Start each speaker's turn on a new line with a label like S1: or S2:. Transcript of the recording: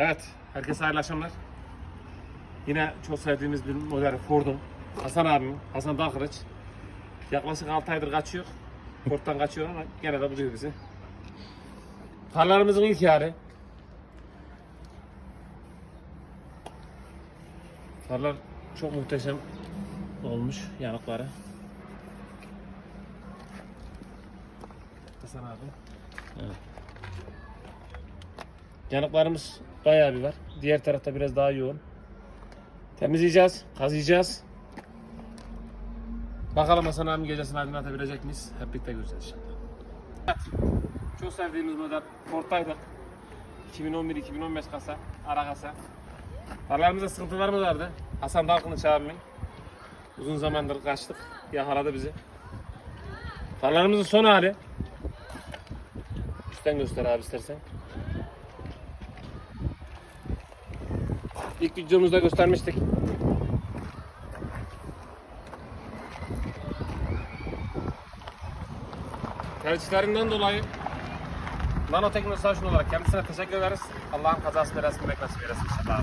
S1: Evet, herkese hayırlı akşamlar. Yine çok sevdiğimiz bir model Ford'un. Hasan abim, Hasan Dağkılıç. Yaklaşık 6 aydır kaçıyor. Ford'dan kaçıyor ama gene de buluyor bizi. Tarlalarımızın ilk yarı. Tarlar çok muhteşem olmuş yanıkları. Hasan abi. Evet. Yanıklarımız bayağı bir var. Diğer tarafta biraz daha yoğun. Temizleyeceğiz, kazıyacağız. Bakalım Hasan abim gecesini aydınlatabilecek miyiz? Hep birlikte göreceğiz inşallah. Evet. Çok sevdiğimiz model Ford'daydı. 2011-2015 kasa, ara kasa. Tarlalarımızda sıkıntılarımız vardı. Hasan Dalkılıç abimin. Uzun zamandır kaçtık. Yakaladı bizi. Tarlalarımızın son hali. Üstten göster abi istersen. İlk videomuzda göstermiştik. Tercihlerinden dolayı Nano Teknoloji Savaşı'nın olarak kendisine teşekkür ederiz. Allah'ın kazası belasını beklesin. Eylesin inşallah.